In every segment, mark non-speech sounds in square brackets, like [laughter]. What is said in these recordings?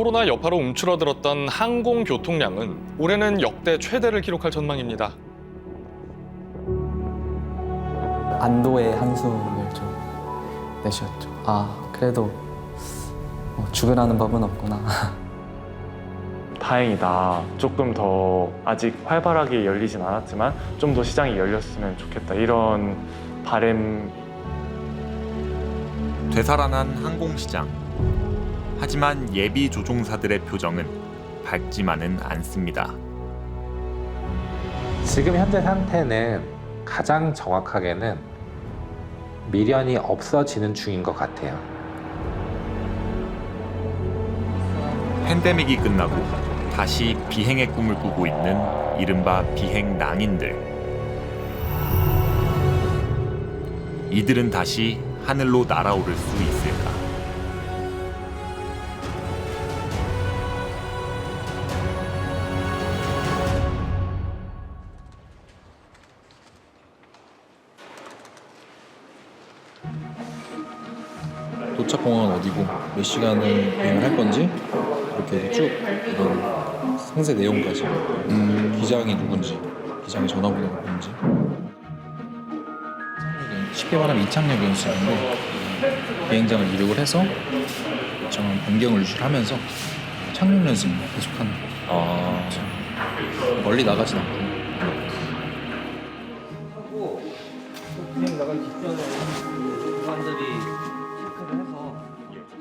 코로나 여파로 움츠러들었던 항공 교통량은 올해는 역대 최대를 기록할 전망입니다. 안도의 한숨을 좀 내쉬었죠. 아, 그래도 뭐 죽으라는 법은 없구나. [laughs] 다행이다. 조금 더 아직 활발하게 열리진 않았지만 좀 더 시장이 열렸으면 좋겠다. 이런 바램 되살아난 항공시장. 하지만 예비 조종사들의 표정은 밝지만은 않습니다. 지금 현재 상태는 가장 정확하게는 미련이 없어지는 중인 것 같아요. 팬데믹이 끝나고 다시 비행의 꿈을 꾸고 있는 이른바 비행 낭인들. 이들은 다시 하늘로 날아오를 수 있을까? 도착 공항은 어디고 몇 시간을 비행을 할 건지 이렇게 쭉 이런 상세 내용까지 기장이 누군지 기장의 전화번호가 뭔지. 쉽게 말하면 이착륙 연습인데 비행장을 이륙을 해서 일정한 반경을 유지하면서 착륙 연습 계속하는 아. 멀리 나가진 않고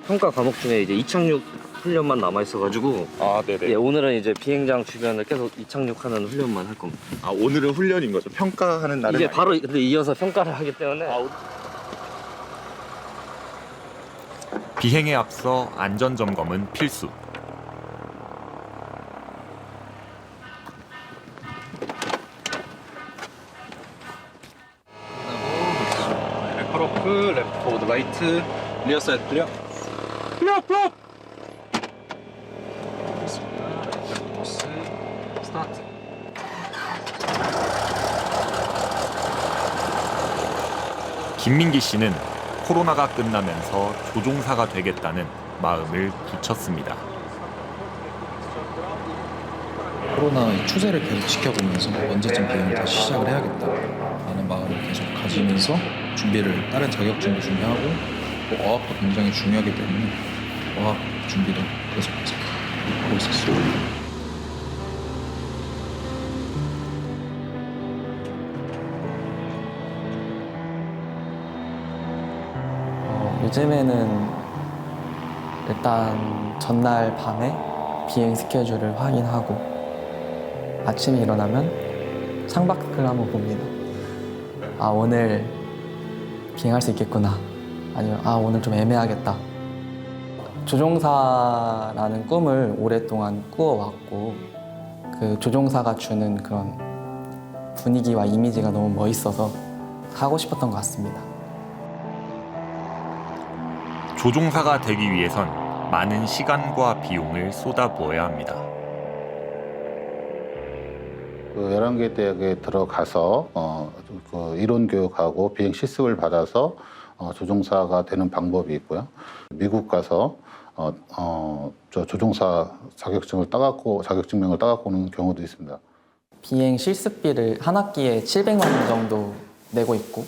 평가 과목 중에 이제 이착륙 훈련만 남아 있어가지고 아, 네네. 예, 오늘은 이제 비행장 주변을 계속 이착륙하는 훈련만 할 겁니다. 아, 오늘은 훈련인 거죠. 평가하는 날은 이제 바로 근데 이어서 평가를 하기 때문에 비행에 앞서 안전 점검은 필수. 레퍼러프 레프트 라이트 리어 사이드 클리어 스타트 김민기 씨는 코로나가 끝나면서 조종사가 되겠다는 마음을 굳혔습니다. 코로나 이 추세를 계속 지켜보면서 언제쯤 비행을 다시 시작을 해야겠다라는 마음을 계속 가지면서 준비를 다른 자격증도 준비하고 또 어학도 굉장히 중요하기 때문에 어학 준비도 계속해서 하고 있었어요. 어, 요즘에는 일단 전날 밤에 비행 스케줄을 확인하고 아침에 일어나면 창밖을 한번 봅니다. 아 오늘 비행할 수 있겠구나. 아니면 아 오늘 좀 애매하겠다. 조종사라는 꿈을 오랫동안 꾸어왔고 그 조종사가 주는 그런 분위기와 이미지가 너무 멋있어서 하고 싶었던 것 같습니다. 조종사가 되기 위해선 많은 시간과 비용을 쏟아부어야 합니다. 그 11개 대학에 들어가서 어, 그 이론 교육하고 비행 실습을 받아서 어, 조종사가 되는 방법이 있고요. 미국 가서 어, 어, 저 조종사 자격증을 따갖고 자격증명을 따갖고 오는 경우도 있습니다. 비행 실습비를 한 학기에 700만 원 정도 내고 있고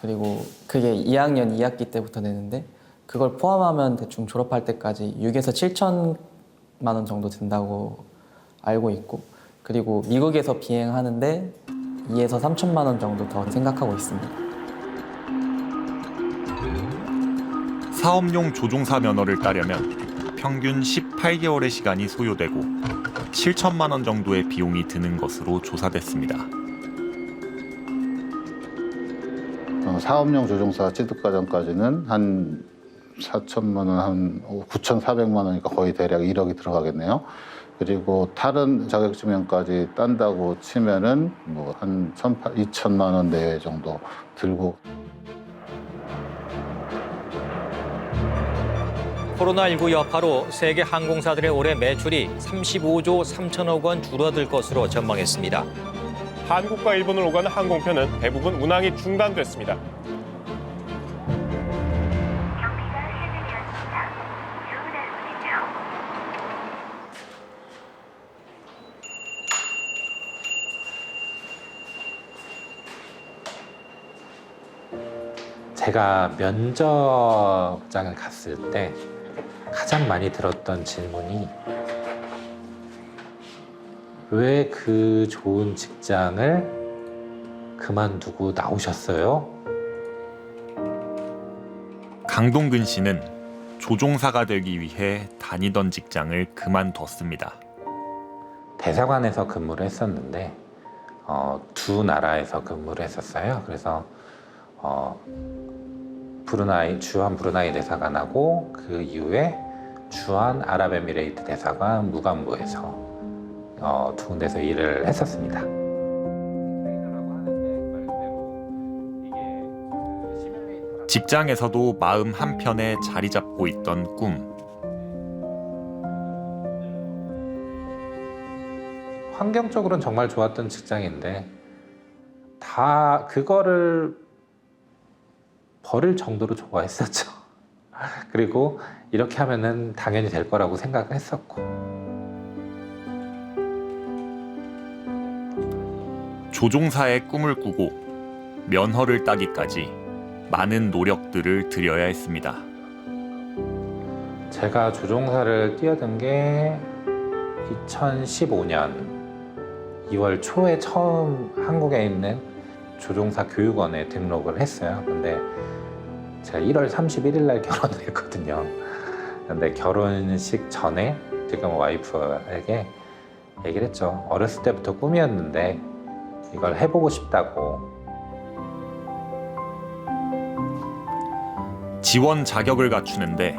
그리고 그게 2학년 2학기 때부터 내는데 그걸 포함하면 대충 졸업할 때까지 6에서 7천만 원 정도 든다고 알고 있고 그리고 미국에서 비행하는데 2에서 3천만 원 정도 더 생각하고 있습니다. 사업용 조종사 면허를 따려면 평균 18개월의 시간이 소요되고 7천만 원 정도의 비용이 드는 것으로 조사됐습니다. 어, 사업용 조종사 취득 과정까지는 한 4천만 원, 한 9,400만 원이니까 거의 대략 1억이 들어가겠네요. 그리고 다른 자격증명까지 딴다고 치면은 뭐 한 2천만 원 내외 정도 들고 코로나19 여파로 세계 항공사들의 올해 매출이 35조 3천억 원 줄어들 것으로 전망했습니다. 한국과 일본을 오가는 항공편은 대부분 운항이 중단됐습니다. 제가 면접장을 갔을 때 가장 많이 들었던 질문이 왜 그 좋은 직장을 그만두고 나오셨어요? 강동근 씨는 조종사가 되기 위해 다니던 직장을 그만뒀습니다. 대사관에서 근무를 했었는데 어, 두 나라에서 근무를 했었어요. 그래서 어, 브루나이 주한 브루나이 대사관하고 그 이후에 주한 아랍에미레이트 대사관 무관부에서 어, 두 군데서 일을 했었습니다. 직장에서도 마음 한편에 자리 잡고 있던 꿈. 환경적으로는 정말 좋았던 직장인데 다 그거를 버릴 정도로 좋아했었죠. [laughs] 그리고 이렇게 하면은 당연히 될 거라고 생각을 했었고 조종사의 꿈을 꾸고 면허를 따기까지 많은 노력들을 들여야 했습니다. 제가 조종사를 뛰어든 게 2015년 2월 초에 처음 한국에 있는 조종사 교육원에 등록을 했어요. 근데 제가 1월 31일 날 [laughs] 결혼을 했거든요. 근데 결혼식 전에 지금 와이프에게 얘기를 했죠. 어렸을 때부터 꿈이었는데 이걸 해보고 싶다고. 지원 자격을 갖추는데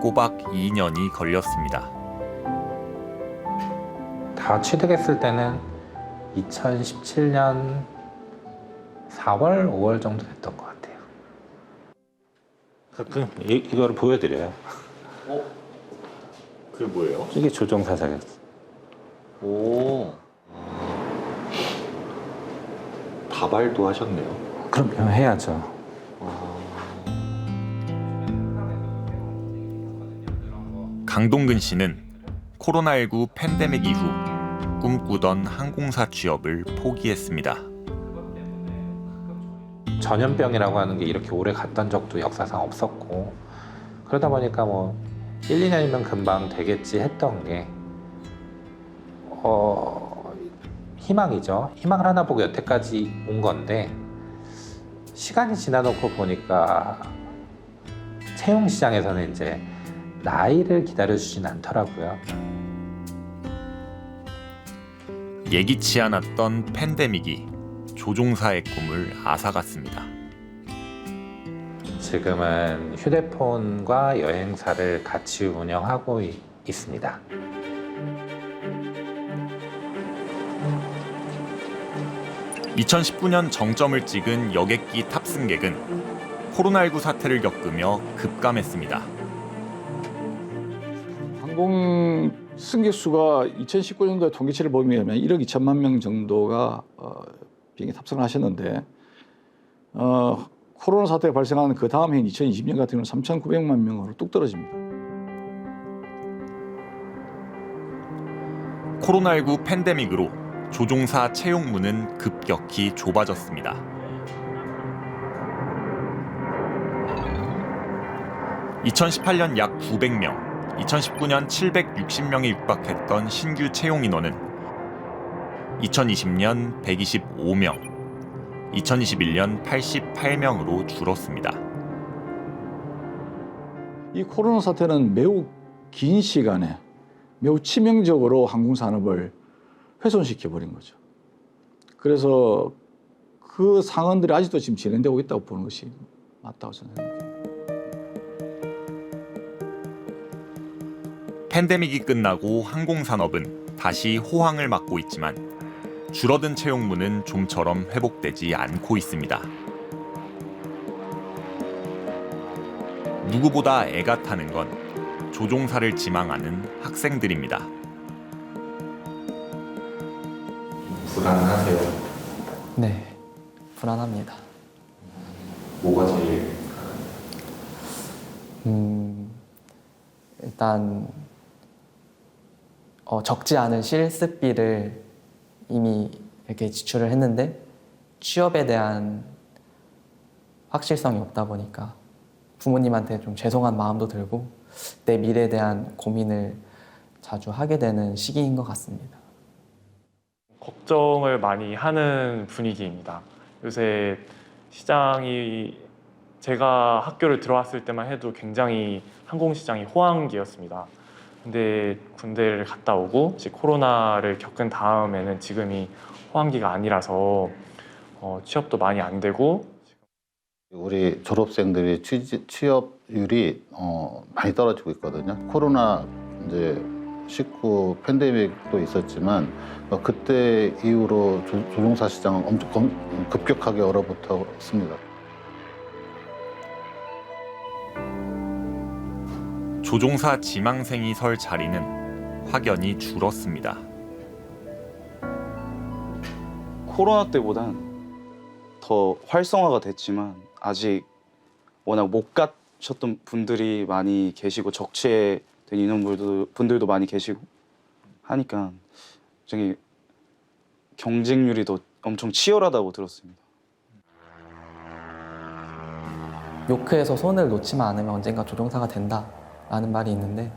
꼬박 2년이 걸렸습니다. 다 취득했을 때는 2017년 4월, 5월 정도 됐던 것 같아요. 그, 이, 이거를 보여드려요. 그게 뭐예요? 이게 조종사 자격. 오. 다발도 하셨네요. 그럼 해야죠. 강동근 씨는 코로나19 팬데믹 이후 꿈꾸던 항공사 취업을 포기했습니다. 전염병이라고 하는 게 이렇게 오래 갔던 적도 역사상 없었고 그러다 보니까 뭐 1, 2년이면 금방 되겠지 했던 게 어, 희망이죠. 희망을 하나 보고 여태까지 온 건데 시간이 지나놓고 보니까 채용 시장에서는 이제 나이를 기다려주진 않더라고요. 예기치 않았던 팬데믹이 조종사의 꿈을 앗아갔습니다. 지금은 휴대폰과 여행사를 같이 운영하고 이- 있습니다. (2019년) 정점을 찍은 여객기 탑승객은 코로나19 사태를 겪으며 급감했습니다. 항공 승객 수가 2019년도에 통계치를 보면 1억 2천만 명 정도가 어, 비행기 탑승을 하셨는데 어, 코로나 사태가 발생한 그 다음 해인 2020년 같은 경우는 3,900만 명으로 뚝 떨어집니다. 코로나19 팬데믹으로 조종사 채용문은 급격히 좁아졌습니다. (2018년) 약 900명 2019년 760명에 육박했던 신규 채용 인원은 2020년 125명 2021년 88명으로 줄었습니다. 이 코로나 사태는 매우 긴 시간에 매우 치명적으로 항공 산업을 훼손시켜 버린 거죠. 그래서 그 상황들이 아직도 지금 진행되고 있다고 보는 것이 맞다고 저는 생각해요. 팬데믹이 끝나고 항공 산업은 다시 호황을 맞고 있지만 줄어든 채용문은 좀처럼 회복되지 않고 있습니다. 누구보다 애가 타는 건 조종사를 지망하는 학생들입니다. 불안하세요. 네, 불안합니다. 뭐가 제일 음, 일단 어, 적지 않은 실습비를 이미 이렇게 지출을 했는데 취업에 대한 확실성이 없다 보니까 부모님한테 좀 죄송한 마음도 들고 내 미래에 대한 고민을 자주 하게 되는 시기인 것 같습니다. 걱정을 많이 하는 분위기입니다. 요새 시장이 제가 학교를 들어왔을 때만 해도 굉장히 항공 시장이 호황기였습니다. 근데 군대를 갔다 오고 이제 코로나를 겪은 다음에는 지금이 호황기가 아니라서 어, 취업도 많이 안 되고 우리 졸업생들이 취지, 취업률이 어, 많이 떨어지고 있거든요. 코로나 이제 19 팬데믹도 있었지만 어, 그때 이후로 조, 조종사 시장은 엄청 검- 급격하게 얼어붙었습니다. 조종사 지망생이 설 자리는 확연히 줄었습니다. 코로나 때보단 더 활성화가 됐지만 아직 워낙 못 가셨던 분들이 많이 계시고 적체된 인원분들도 분들도 많이 계시고 하니까 저기 경쟁률이 더 엄청 치열하다고 들었습니다. 요크에서 손을 놓지만 않으면 언젠가 조종사가 된다 라는 말이 있는데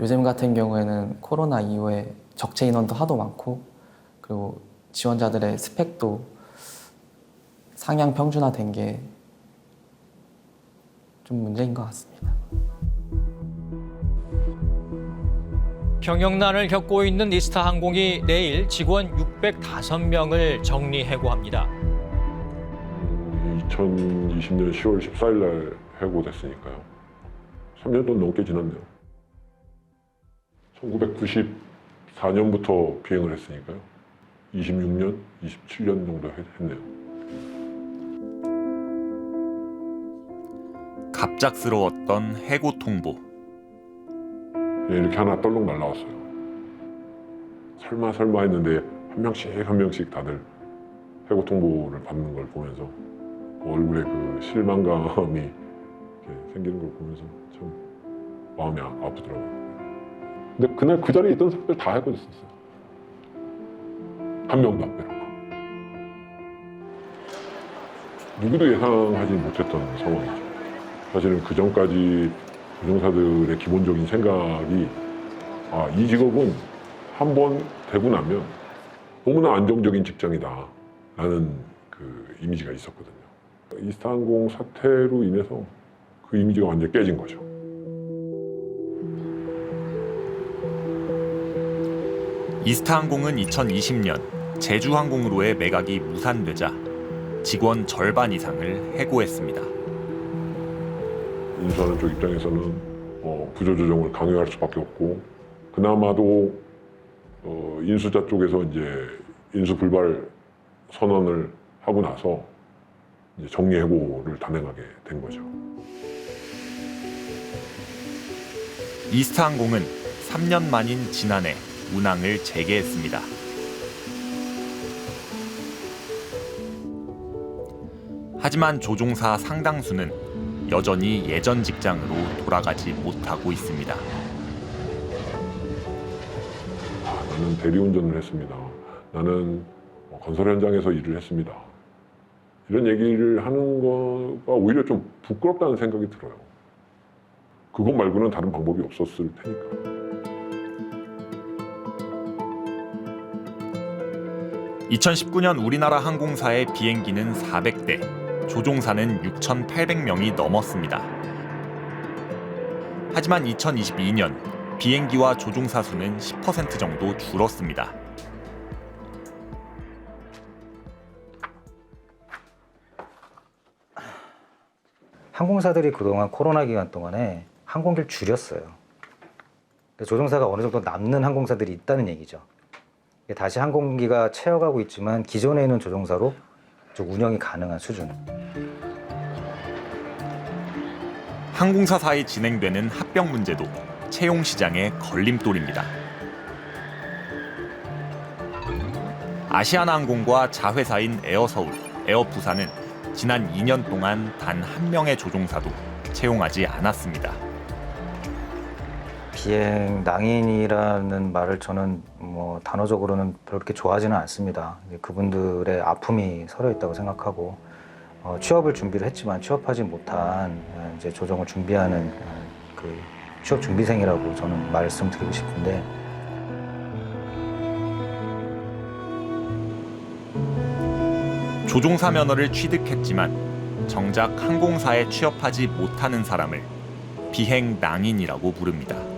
요즘 같은 경우에는 코로나 이후에 적체 인원도 하도 많고 그리고 지원자들의 스펙도 상향 평준화된 게 좀 문제인 것 같습니다. 경영난을 겪고 있는 이스타 항공이 내일 직원 605명을 정리 해고합니다. 2020년 10월 14일 날 해고됐으니까요. 3년 도 넘게 지났네요. 1994년부터 비행을 했으니까요. 26년, 27년 정도 했- 했네요. 갑작스러웠던 해고 통보. 그냥 이렇게 하나 떨렁 날라왔어요. 설마 설마 했는데 한 명씩 한 명씩 다들 해고 통보를 받는 걸 보면서 그 얼굴에 그 실망감이 이렇게 생기는 걸 보면서 참 마음이 아- 아프더라고요. 근데 그날 그 자리에 있던 사람들 다 해고됐었어요. 한 명도 안 빼놓고. 누구도 예상하지 못했던 상황이죠. 사실은 그 전까지 조종사들의 기본적인 생각이 아, 이 직업은 한 번 되고 나면 너무나 안정적인 직장이다 라는 그 이미지가 있었거든요. 이스타항공 사태로 인해서 그 이미지가 완전히 깨진 거죠. 이스타항공은 2020년 제주항공으로의 매각이 무산되자 직원 절반 이상을 해고했습니다. 인수하는 쪽 입장에서는 어, 구조조정을 강요할 수밖에 없고 그나마도 어, 인수자 쪽에서 이제 인수 불발 선언을 하고 나서 정리해고를 단행하게 된 거죠. 이스타항공은 3년 만인 지난해 운항을 재개했습니다. 하지만 조종사 상당수는 여전히 예전 직장으로 돌아가지 못하고 있습니다. 나는 대리운전을 했습니다. 나는 뭐 건설 현장에서 일을 했습니다. 이런 얘기를 하는 거가 오히려 좀 부끄럽다는 생각이 들어요. 그것 말고는 다른 방법이 없었을 테니까. 2019년 우리나라 항공사의 비행기는 400대, 조종사는 6,800명이 넘었습니다. 하지만 2022년 비행기와 조종사 수는 10% 정도 줄었습니다. 항공사들이 그동안 코로나 기간 동안에 항공기를 줄였어요. 조종사가 어느 정도 남는 항공사들이 있다는 얘기죠. 다시 항공기가 채워가고 있지만 기존에 있는 조종사로 좀 운영이 가능한 수준. 항공사 사이 진행되는 합병 문제도 채용 시장의 걸림돌입니다. 아시아나항공과 자회사인 에어서울, 에어부산은 지난 2년 동안 단 한 명의 조종사도 채용하지 않았습니다. 비행 낭인이라는 말을 저는 뭐 단어적으로는 그렇게 좋아하지는 않습니다. 그분들의 아픔이 서려 있다고 생각하고 어, 취업을 준비를 했지만 취업하지 못한 어, 이제 조정을 준비하는 어, 그 취업 준비생이라고 저는 말씀드리고 싶은데 조종사 면허를 취득했지만 정작 항공사에 취업하지 못하는 사람을 비행 낭인이라고 부릅니다.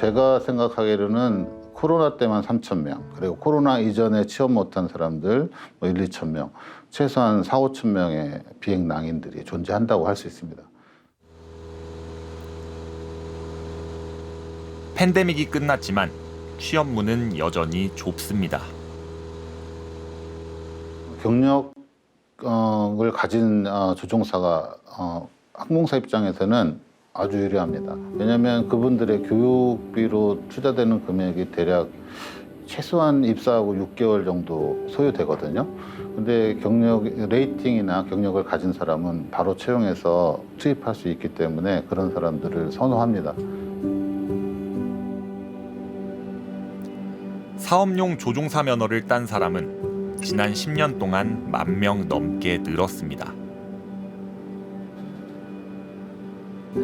제가 생각하기로는 코로나 때만 3천 명, 그리고 코로나 이전에 취업 못한 사람들 뭐 1, 2천 명, 최소한 4, 5천 명의 비행 낭인들이 존재한다고 할 수 있습니다. 팬데믹이 끝났지만 취업문은 여전히 좁습니다. 경력을 가진 어, 조종사가 어, 항공사 입장에서는 아주 유리합니다. 왜냐하면 그분들의 교육비로 투자되는 금액이 대략 최소한 입사하고 6개월 정도 소요되거든요. 근데 경력 레이팅이나 경력을 가진 사람은 바로 채용해서 투입할 수 있기 때문에 그런 사람들을 선호합니다. 사업용 조종사 면허를 딴 사람은 지난 10년 동안 만 명 넘게 늘었습니다.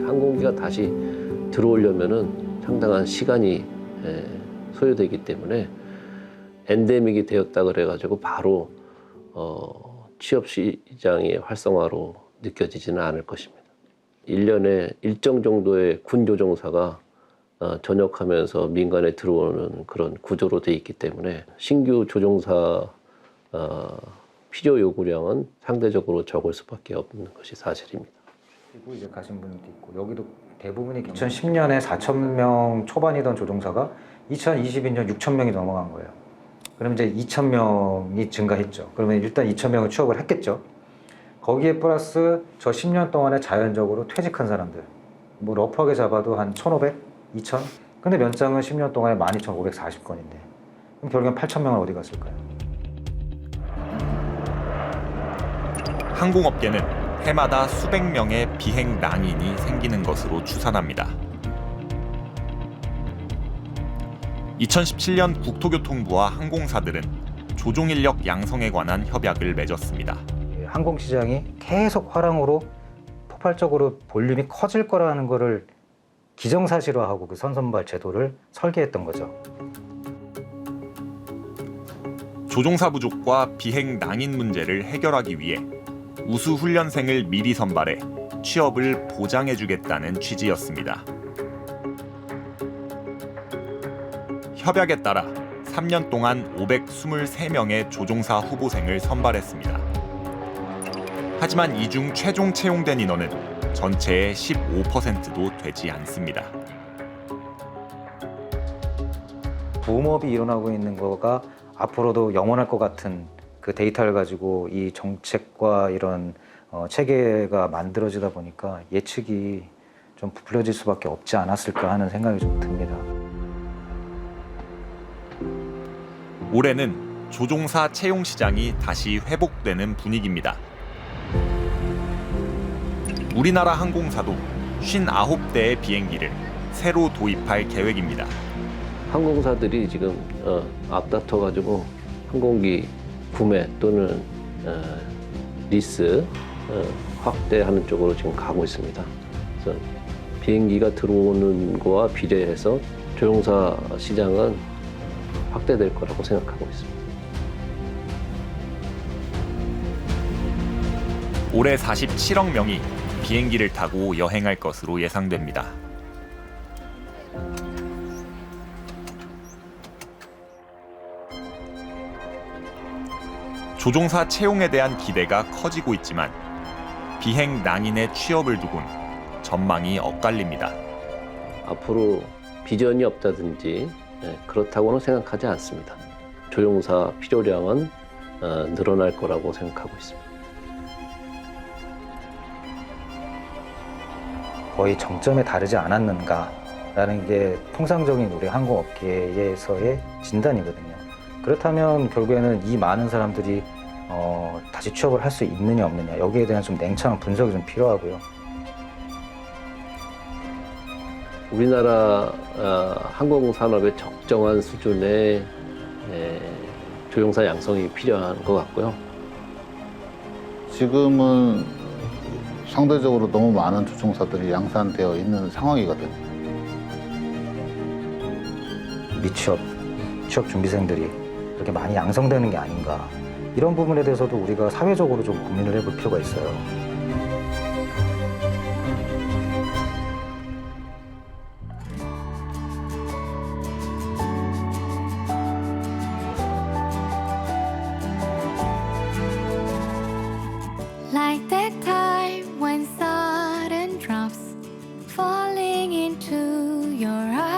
항공기가 다시 들어오려면은 상당한 시간이 에, 소요되기 때문에 엔데믹이 되었다 그래가지고 바로 어, 취업 시장의 활성화로 느껴지지는 않을 것입니다. 1년에 일정 정도의 군 조종사가 어, 전역하면서 민간에 들어오는 그런 구조로 돼 있기 때문에 신규 조종사 어, 필요 요구량은 상대적으로 적을 수밖에 없는 것이 사실입니다. 그리고 이제 가신 분도 있고 여기도 대부분이 2010년에 4천 명 초반이던 조종사가 2022년 6천 명이 넘어간 거예요. 그럼 이제 2천 명이 증가했죠. 그러면 일단 2천 명은 취업을 했겠죠. 거기에 플러스 저 10년 동안에 자연적으로 퇴직한 사람들. 뭐 러프하게 잡아도 한 1,500, 2천. 근데 면장은 10년 동안에 12,540건인데. 그럼 결국엔 8천 명은 어디 갔을까요? 항공업계는 해마다 수백 명의 비행 낭인이 생기는 것으로 추산합니다. 2017년 국토교통부와 항공사들은 조종 인력 양성에 관한 협약을 맺었습니다. 이 항공 시장이 계속 화랑으로 폭발적으로 볼륨이 커질 거라는 거를 기정사실화하고 그 선선발 제도를 설계했던 거죠. 조종사 부족과 비행 낭인 문제를 해결하기 위해 우수 훈련생을 미리 선발해 취업을 보장해주겠다는 취지였습니다. 협약에 따라 3년 동안 523명의 조종사 후보생을 선발했습니다. 하지만 이 중 최종 채용된 인원은 전체의 15%도 되지 않습니다. 부업이 일어나고 있는 거가 앞으로도 영원할 것 같은 그 데이터를 가지고 이 정책과 이런 어, 체계가 만들어지다 보니까 예측이 좀 부풀려질 수밖에 없지 않았을까 하는 생각이 좀 듭니다. 올해는 조종사 채용 시장이 다시 회복되는 분위기입니다. 우리나라 항공사도 59대의 비행기를 새로 도입할 계획입니다. 항공사들이 지금 어, 앞다퉈 가지고 항공기 구매 또는 어, 리스 어, 확대하는 쪽으로 지금 가고 있습니다. 그래서 비행기가 들어오는 거와 비례해서 조종사 시장은 확대될 거라고 생각하고 있습니다. 올해 47억 명이 비행기를 타고 여행할 것으로 예상됩니다. 조종사 채용에 대한 기대가 커지고 있지만 비행 낭인의 취업을 두곤 전망이 엇갈립니다. 앞으로 비전이 없다든지 예, 그렇다고는 생각하지 않습니다. 조종사 필요량은 어, 늘어날 거라고 생각하고 있습니다. 거의 정점에 다르지 않았는가라는 게 통상적인 우리 항공업계에서의 진단이거든요. 그렇다면 결국에는 이 많은 사람들이 어, 다시 취업을 할 수 있느냐 없느냐 여기에 대한 좀 냉철한 분석이 좀 필요하고요. 우리나라 어, 항공산업의 적정한 수준의 에, 조종사 양성이 필요한 것 같고요. 지금은 상대적으로 너무 많은 조종사들이 양산되어 있는 상황이거든요. 미취업, 취업 준비생들이 이렇게 많이 양성되는 게 아닌가 이런 부분에 대해서도 우리가 사회적으로 좀 고민을 해볼 필요가 있어요. Drops falling into your eyes.